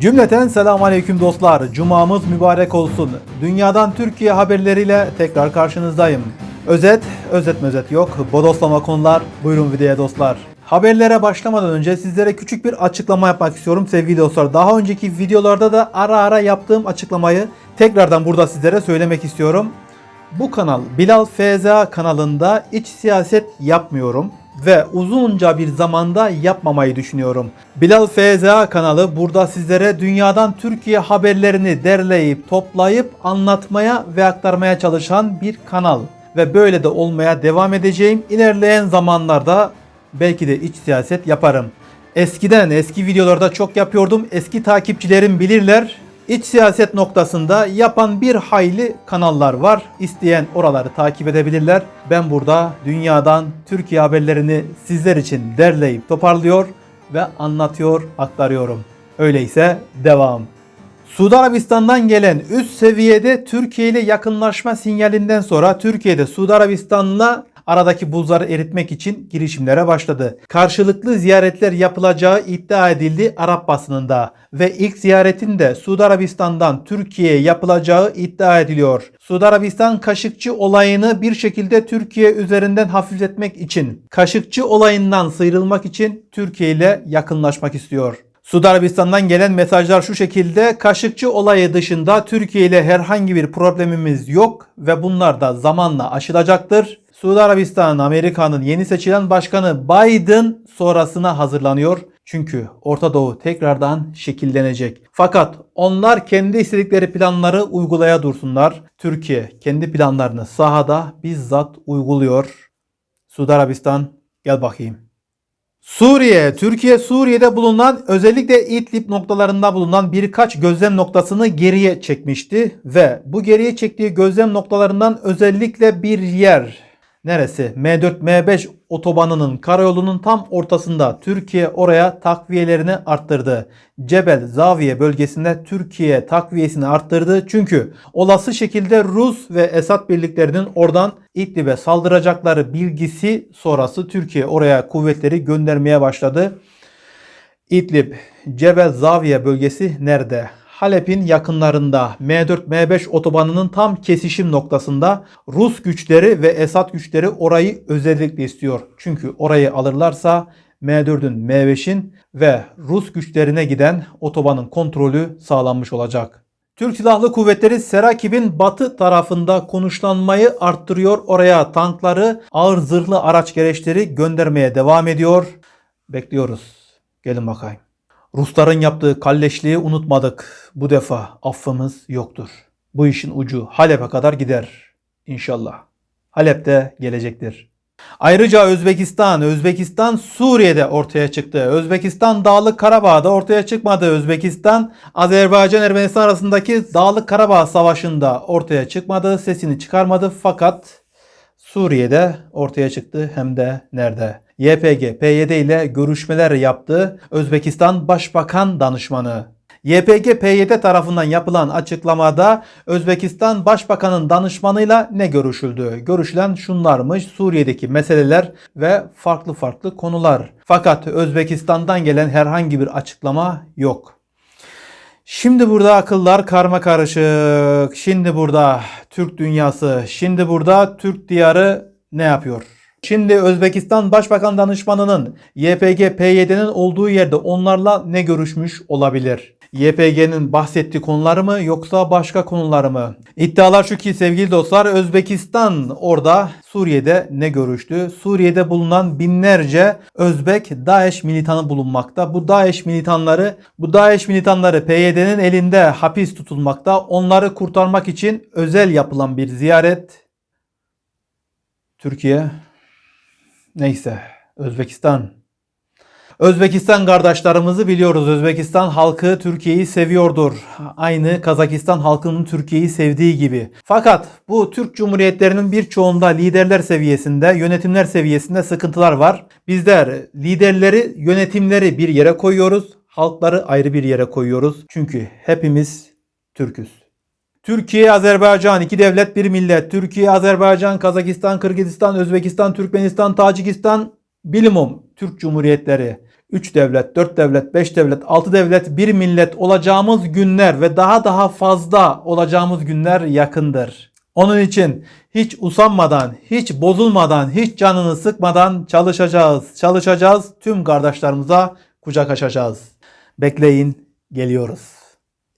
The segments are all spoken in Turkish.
Cümleten selamun aleyküm dostlar. Cumamız mübarek olsun. Dünyadan Türkiye haberleriyle tekrar karşınızdayım. Özet, özet mezet yok. Bodoslama konular. Buyurun videoya dostlar. Haberlere başlamadan önce sizlere küçük bir açıklama yapmak istiyorum sevgili dostlar. Daha önceki videolarda da ara ara yaptığım açıklamayı tekrardan burada sizlere söylemek istiyorum. Bu kanal Bilal FZA kanalında iç siyaset yapmıyorum ve uzunca bir zamanda yapmamayı düşünüyorum. Bilal FZA kanalı burada sizlere dünyadan Türkiye haberlerini derleyip toplayıp anlatmaya ve aktarmaya çalışan bir kanal ve böyle de olmaya devam edeceğim. İlerleyen zamanlarda belki de iç siyaset yaparım. Eskiden eski videolarda çok yapıyordum. Eski takipçilerim bilirler. İç siyaset noktasında yapan bir hayli kanallar var. İsteyen oraları takip edebilirler. Ben burada dünyadan Türkiye haberlerini sizler için derleyip toparlıyor ve anlatıyor, aktarıyorum. Öyleyse devam. Suudi Arabistan'dan gelen üst seviyede Türkiye ile yakınlaşma sinyalinden sonra Türkiye'de Suudi Arabistan'la aradaki buzları eritmek için girişimlere başladı. Karşılıklı ziyaretler yapılacağı iddia edildi Arap basınında ve ilk ziyaretin de Suudi Arabistan'dan Türkiye'ye yapılacağı iddia ediliyor. Suudi Arabistan Kaşıkçı olayını bir şekilde Türkiye üzerinden hafifletmek için, Kaşıkçı olayından sıyrılmak için Türkiye ile yakınlaşmak istiyor. Suudi Arabistan'dan gelen mesajlar şu şekilde. Kaşıkçı olayı dışında Türkiye ile herhangi bir problemimiz yok ve bunlar da zamanla aşılacaktır. Suudi Arabistan Amerika'nın yeni seçilen başkanı Biden sonrasına hazırlanıyor. Çünkü Orta Doğu tekrardan şekillenecek. Fakat onlar kendi istedikleri planları uygulaya dursunlar. Türkiye kendi planlarını sahada bizzat uyguluyor. Suudi Arabistan gel bakayım. Suriye, Türkiye Suriye'de bulunan özellikle İdlib noktalarında bulunan birkaç gözlem noktasını geriye çekmişti ve bu geriye çektiği gözlem noktalarından özellikle bir yer neresi? M4 M5 otobanının karayolunun tam ortasında Türkiye oraya takviyelerini arttırdı. Cebel Zaviye bölgesinde Türkiye takviyesini arttırdı. Çünkü olası şekilde Rus ve Esad birliklerinin oradan İdlib'e saldıracakları bilgisi sonrası Türkiye oraya kuvvetleri göndermeye başladı. İdlib, Cebel Zaviye bölgesi nerede? Halep'in yakınlarında M4 M5 otobanının tam kesişim noktasında Rus güçleri ve Esad güçleri orayı özellikle istiyor. Çünkü orayı alırlarsa M4'ün M5'in ve Rus güçlerine giden otobanın kontrolü sağlanmış olacak. Türk Silahlı Kuvvetleri Serakib'in batı tarafında konuşlanmayı arttırıyor. Oraya tankları, ağır zırhlı araç gereçleri göndermeye devam ediyor. Bekliyoruz. Gelin bakayım. Rusların yaptığı kalleşliği unutmadık. Bu defa affımız yoktur. Bu işin ucu Halep'e kadar gider. İnşallah. Halep'te gelecektir. Ayrıca Özbekistan, Özbekistan Suriye'de ortaya çıktı. Özbekistan Dağlık Karabağ'da ortaya çıkmadı. Özbekistan Azerbaycan Ermenistan arasındaki Dağlık Karabağ Savaşı'nda ortaya çıkmadı. Sesini çıkarmadı fakat Suriye'de ortaya çıktı hem de nerede? YPG PYD ile görüşmeler yaptı. Özbekistan Başbakan Danışmanı YPG PYD tarafından yapılan açıklamada Özbekistan Başbakanın danışmanıyla ne görüşüldü? Görüşülen şunlarmış Suriye'deki meseleler ve farklı farklı konular. Fakat Özbekistan'dan gelen herhangi bir açıklama yok. Şimdi burada akıllar karma karışık. Şimdi burada Türk dünyası, şimdi burada Türk diyarı ne yapıyor? Şimdi Özbekistan Başbakan Danışmanı'nın YPG PYD'nin olduğu yerde onlarla ne görüşmüş olabilir? YPG'nin bahsettiği konuları mı yoksa başka konuları mı? İddialar şu ki sevgili dostlar Özbekistan orada Suriye'de ne görüştü? Suriye'de bulunan binlerce Özbek DAEŞ militanı bulunmakta. Bu DAEŞ militanları bu DAEŞ militanları PYD'nin elinde hapis tutulmakta. Onları kurtarmak için özel yapılan bir ziyaret. Türkiye neyse Özbekistan Özbekistan kardeşlerimizi biliyoruz. Özbekistan halkı Türkiye'yi seviyordur. Aynı Kazakistan halkının Türkiye'yi sevdiği gibi. Fakat bu Türk Cumhuriyetlerinin birçoğunda liderler seviyesinde, yönetimler seviyesinde sıkıntılar var. Bizler liderleri, yönetimleri bir yere koyuyoruz. Halkları ayrı bir yere koyuyoruz. Çünkü hepimiz Türküz. Türkiye, Azerbaycan, iki devlet, bir millet. Türkiye, Azerbaycan, Kazakistan, Kırgızistan, Özbekistan, Türkmenistan, Tacikistan, bilimum Türk Cumhuriyetleri. 3 devlet, 4 devlet, 5 devlet, 6 devlet, bir millet olacağımız günler ve daha daha fazla olacağımız günler yakındır. Onun için hiç usanmadan, hiç bozulmadan, hiç canını sıkmadan çalışacağız. Çalışacağız. Tüm kardeşlerimize kucak açacağız. Bekleyin, geliyoruz.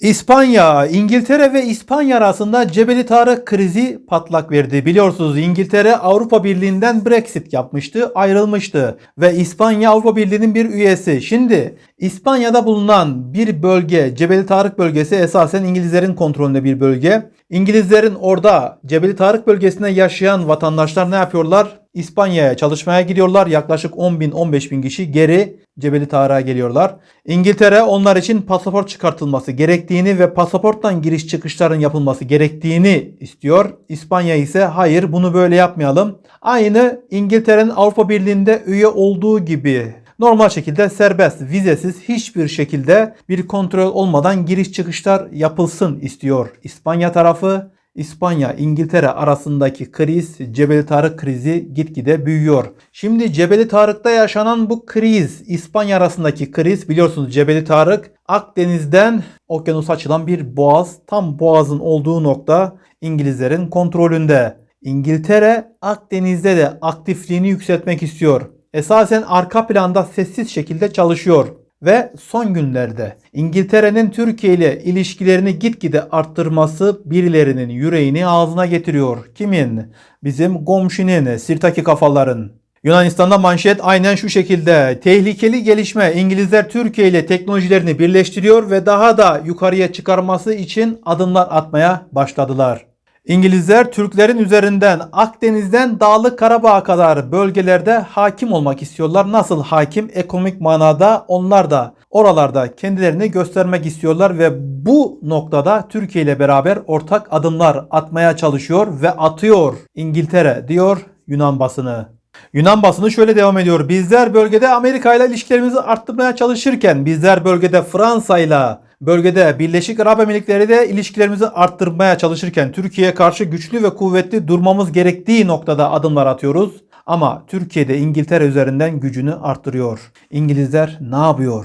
İspanya, İngiltere ve İspanya arasında Cebeli Tarık krizi patlak verdi. Biliyorsunuz İngiltere Avrupa Birliği'nden Brexit yapmıştı, ayrılmıştı ve İspanya Avrupa Birliği'nin bir üyesi. Şimdi İspanya'da bulunan bir bölge, Cebeli Tarık bölgesi esasen İngilizlerin kontrolünde bir bölge. İngilizlerin orada Cebeli Tarık bölgesinde yaşayan vatandaşlar ne yapıyorlar? İspanya'ya çalışmaya gidiyorlar. Yaklaşık 10 bin 15 bin kişi geri Cebeli Tarık'a geliyorlar. İngiltere onlar için pasaport çıkartılması gerektiğini ve pasaporttan giriş çıkışların yapılması gerektiğini istiyor. İspanya ise hayır bunu böyle yapmayalım. Aynı İngiltere'nin Avrupa Birliği'nde üye olduğu gibi normal şekilde serbest, vizesiz hiçbir şekilde bir kontrol olmadan giriş çıkışlar yapılsın istiyor İspanya tarafı. İspanya İngiltere arasındaki kriz Cebeli Tarık krizi gitgide büyüyor. Şimdi Cebeli Tarık'ta yaşanan bu kriz İspanya arasındaki kriz biliyorsunuz Cebeli Tarık Akdeniz'den okyanusa açılan bir boğaz. Tam boğazın olduğu nokta İngilizlerin kontrolünde. İngiltere Akdeniz'de de aktifliğini yükseltmek istiyor. Esasen arka planda sessiz şekilde çalışıyor ve son günlerde İngiltere'nin Türkiye ile ilişkilerini gitgide arttırması birilerinin yüreğini ağzına getiriyor. Kimin? Bizim komşunun, sirtaki kafaların. Yunanistan'da manşet aynen şu şekilde. Tehlikeli gelişme İngilizler Türkiye ile teknolojilerini birleştiriyor ve daha da yukarıya çıkarması için adımlar atmaya başladılar. İngilizler Türklerin üzerinden Akdeniz'den Dağlık Karabağ'a kadar bölgelerde hakim olmak istiyorlar. Nasıl hakim? Ekonomik manada onlar da oralarda kendilerini göstermek istiyorlar ve bu noktada Türkiye ile beraber ortak adımlar atmaya çalışıyor ve atıyor İngiltere diyor Yunan basını. Yunan basını şöyle devam ediyor. Bizler bölgede Amerika ile ilişkilerimizi arttırmaya çalışırken bizler bölgede Fransa ile bölgede Birleşik Arap Emirlikleri de ilişkilerimizi arttırmaya çalışırken Türkiye'ye karşı güçlü ve kuvvetli durmamız gerektiği noktada adımlar atıyoruz. Ama Türkiye'de İngiltere üzerinden gücünü arttırıyor. İngilizler ne yapıyor?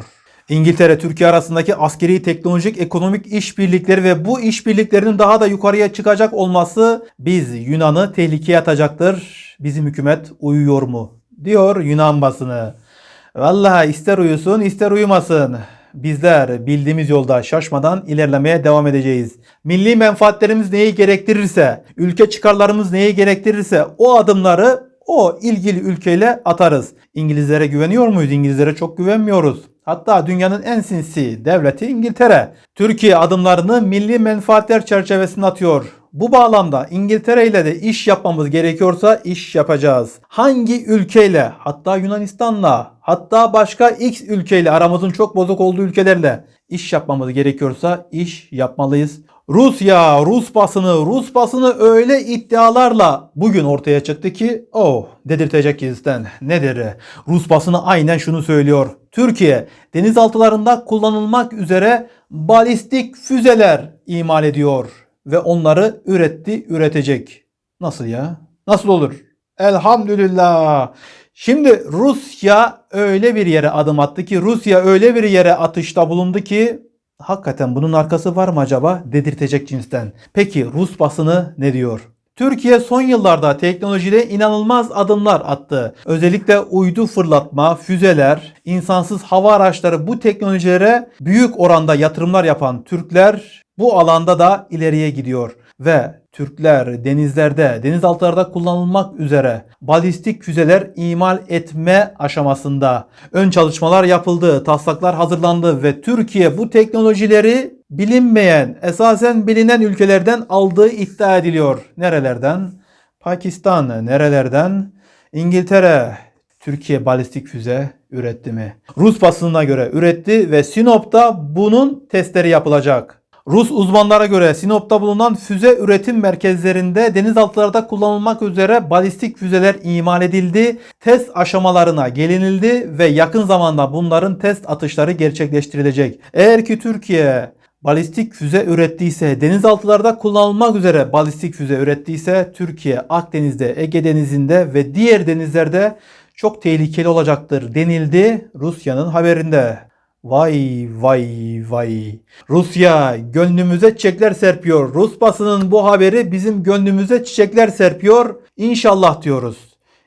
İngiltere Türkiye arasındaki askeri, teknolojik, ekonomik işbirlikleri ve bu işbirliklerinin daha da yukarıya çıkacak olması biz Yunan'ı tehlikeye atacaktır. Bizim hükümet uyuyor mu? Diyor Yunan basını. Vallahi ister uyusun ister uyumasın. Bizler bildiğimiz yolda şaşmadan ilerlemeye devam edeceğiz. Milli menfaatlerimiz neyi gerektirirse, ülke çıkarlarımız neyi gerektirirse o adımları o ilgili ülkeyle atarız. İngilizlere güveniyor muyuz? İngilizlere çok güvenmiyoruz. Hatta dünyanın en sinsi devleti İngiltere. Türkiye adımlarını milli menfaatler çerçevesinde atıyor. Bu bağlamda İngiltere ile de iş yapmamız gerekiyorsa iş yapacağız. Hangi ülkeyle hatta Yunanistan'la hatta başka X ülkeyle aramızın çok bozuk olduğu ülkelerle iş yapmamız gerekiyorsa iş yapmalıyız. Rusya, Rus basını, Rus basını öyle iddialarla bugün ortaya çıktı ki oh dedirtecek cinsten. Nedir? Rus basını aynen şunu söylüyor. Türkiye denizaltılarında kullanılmak üzere balistik füzeler imal ediyor ve onları üretti, üretecek. Nasıl ya? Nasıl olur? Elhamdülillah. Şimdi Rusya öyle bir yere adım attı ki Rusya öyle bir yere atışta bulundu ki hakikaten bunun arkası var mı acaba dedirtecek cinsten. Peki Rus basını ne diyor? Türkiye son yıllarda teknolojide inanılmaz adımlar attı. Özellikle uydu fırlatma, füzeler, insansız hava araçları bu teknolojilere büyük oranda yatırımlar yapan Türkler bu alanda da ileriye gidiyor ve Türkler denizlerde, denizaltılarda kullanılmak üzere balistik füzeler imal etme aşamasında ön çalışmalar yapıldı, taslaklar hazırlandı ve Türkiye bu teknolojileri bilinmeyen, esasen bilinen ülkelerden aldığı iddia ediliyor. Nerelerden? Pakistan, nerelerden? İngiltere, Türkiye balistik füze üretti mi? Rus basınına göre üretti ve Sinop'ta bunun testleri yapılacak. Rus uzmanlara göre Sinop'ta bulunan füze üretim merkezlerinde denizaltılarda kullanılmak üzere balistik füzeler imal edildi. Test aşamalarına gelinildi ve yakın zamanda bunların test atışları gerçekleştirilecek. Eğer ki Türkiye balistik füze ürettiyse, denizaltılarda kullanılmak üzere balistik füze ürettiyse Türkiye Akdeniz'de, Ege Denizi'nde ve diğer denizlerde çok tehlikeli olacaktır denildi Rusya'nın haberinde. Vay vay vay. Rusya gönlümüze çiçekler serpiyor. Rus basının bu haberi bizim gönlümüze çiçekler serpiyor. İnşallah diyoruz.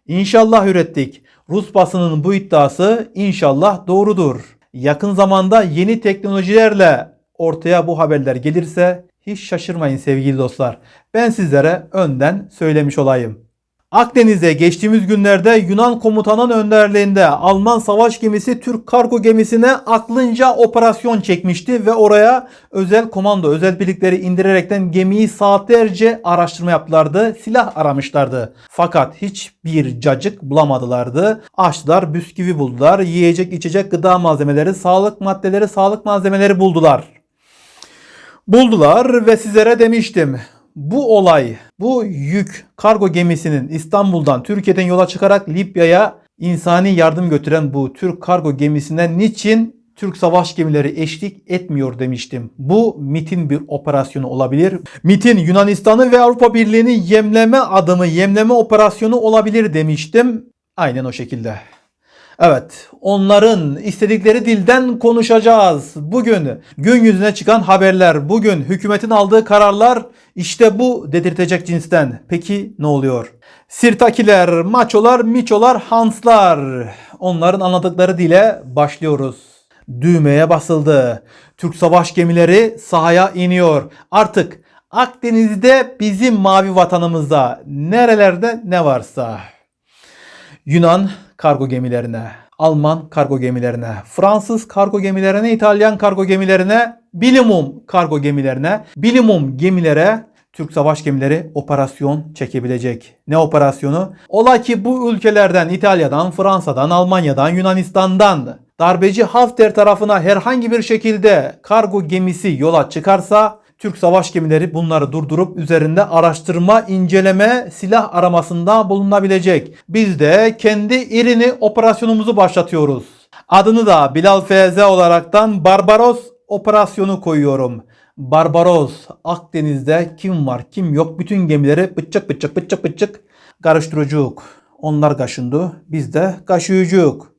İnşallah ürettik. Rus basının bu iddiası inşallah doğrudur. Yakın zamanda yeni teknolojilerle ortaya bu haberler gelirse hiç şaşırmayın sevgili dostlar. Ben sizlere önden söylemiş olayım. Akdeniz'de geçtiğimiz günlerde Yunan komutanın önderliğinde Alman savaş gemisi Türk kargo gemisine aklınca operasyon çekmişti ve oraya özel komando, özel birlikleri indirerekten gemiyi saatlerce araştırma yaptılardı, silah aramışlardı. Fakat hiçbir cacık bulamadılardı. Açtılar, bisküvi buldular, yiyecek, içecek, gıda malzemeleri, sağlık maddeleri, sağlık malzemeleri buldular. Buldular ve sizlere demiştim. Bu olay, bu yük kargo gemisinin İstanbul'dan, Türkiye'den yola çıkarak Libya'ya insani yardım götüren bu Türk kargo gemisine niçin Türk savaş gemileri eşlik etmiyor demiştim. Bu MIT'in bir operasyonu olabilir. MIT'in Yunanistan'ı ve Avrupa Birliği'ni yemleme adımı, yemleme operasyonu olabilir demiştim. Aynen o şekilde. Evet, onların istedikleri dilden konuşacağız. Bugün gün yüzüne çıkan haberler, bugün hükümetin aldığı kararlar işte bu dedirtecek cinsten. Peki ne oluyor? Sirtakiler, maçolar, miçolar, hanslar. Onların anladıkları dile başlıyoruz. Düğmeye basıldı. Türk savaş gemileri sahaya iniyor. Artık Akdeniz'de bizim mavi vatanımızda nerelerde ne varsa. Yunan kargo gemilerine, Alman kargo gemilerine, Fransız kargo gemilerine, İtalyan kargo gemilerine, bilimum kargo gemilerine, bilimum gemilere Türk savaş gemileri operasyon çekebilecek. Ne operasyonu? Ola ki bu ülkelerden İtalya'dan, Fransa'dan, Almanya'dan, Yunanistan'dan darbeci Hafter tarafına herhangi bir şekilde kargo gemisi yola çıkarsa Türk savaş gemileri bunları durdurup üzerinde araştırma, inceleme, silah aramasında bulunabilecek. Biz de kendi irini operasyonumuzu başlatıyoruz. Adını da Bilal FZ olaraktan Barbaros operasyonu koyuyorum. Barbaros Akdeniz'de kim var kim yok bütün gemileri bıçak bıçak bıçak bıçak karıştırıcuk. Onlar kaşındı biz de kaşıyıcuk.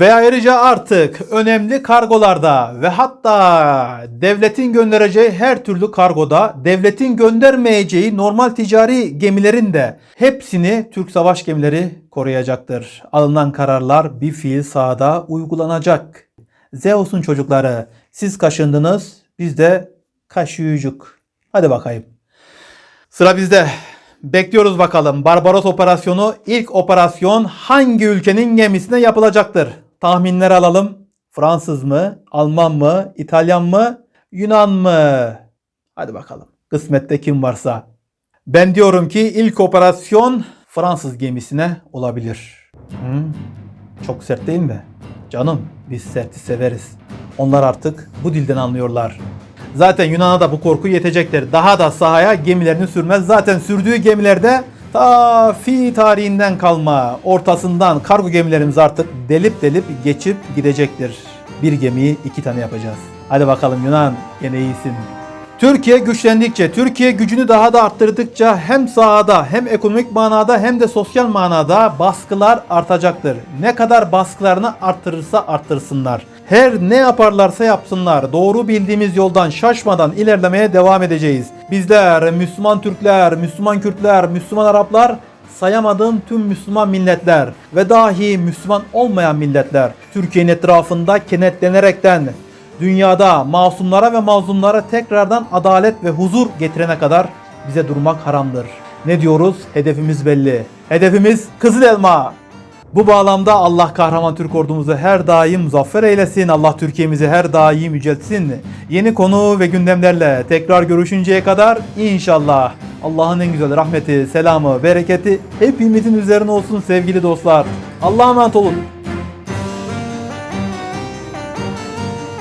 Ve ayrıca artık önemli kargolarda ve hatta devletin göndereceği her türlü kargoda devletin göndermeyeceği normal ticari gemilerin de hepsini Türk savaş gemileri koruyacaktır. Alınan kararlar bir fiil sahada uygulanacak. Zeus'un çocukları siz kaşındınız biz de kaşıyıcuk. Hadi bakayım. Sıra bizde. Bekliyoruz bakalım. Barbaros operasyonu ilk operasyon hangi ülkenin gemisine yapılacaktır? Tahminler alalım. Fransız mı? Alman mı? İtalyan mı? Yunan mı? Hadi bakalım. Kısmette kim varsa. Ben diyorum ki ilk operasyon Fransız gemisine olabilir. Hı? Çok sert değil mi? Canım biz serti severiz. Onlar artık bu dilden anlıyorlar. Zaten Yunan'a da bu korku yetecektir. Daha da sahaya gemilerini sürmez. Zaten sürdüğü gemilerde ta fi tarihinden kalma ortasından kargo gemilerimiz artık delip delip geçip gidecektir. Bir gemiyi iki tane yapacağız. Hadi bakalım Yunan gene iyisin. Türkiye güçlendikçe, Türkiye gücünü daha da arttırdıkça hem sahada hem ekonomik manada hem de sosyal manada baskılar artacaktır. Ne kadar baskılarını arttırırsa arttırsınlar. Her ne yaparlarsa yapsınlar. Doğru bildiğimiz yoldan şaşmadan ilerlemeye devam edeceğiz. Bizler Müslüman Türkler, Müslüman Kürtler, Müslüman Araplar sayamadığım tüm Müslüman milletler ve dahi Müslüman olmayan milletler Türkiye'nin etrafında kenetlenerekten dünyada masumlara ve mazlumlara tekrardan adalet ve huzur getirene kadar bize durmak haramdır. Ne diyoruz? Hedefimiz belli. Hedefimiz Kızıl Elma. Bu bağlamda Allah kahraman Türk ordumuzu her daim muzaffer eylesin. Allah Türkiye'mizi her daim yüceltsin. Yeni konu ve gündemlerle tekrar görüşünceye kadar inşallah Allah'ın en güzel rahmeti, selamı, bereketi hepimizin üzerine olsun sevgili dostlar. Allah'a emanet olun.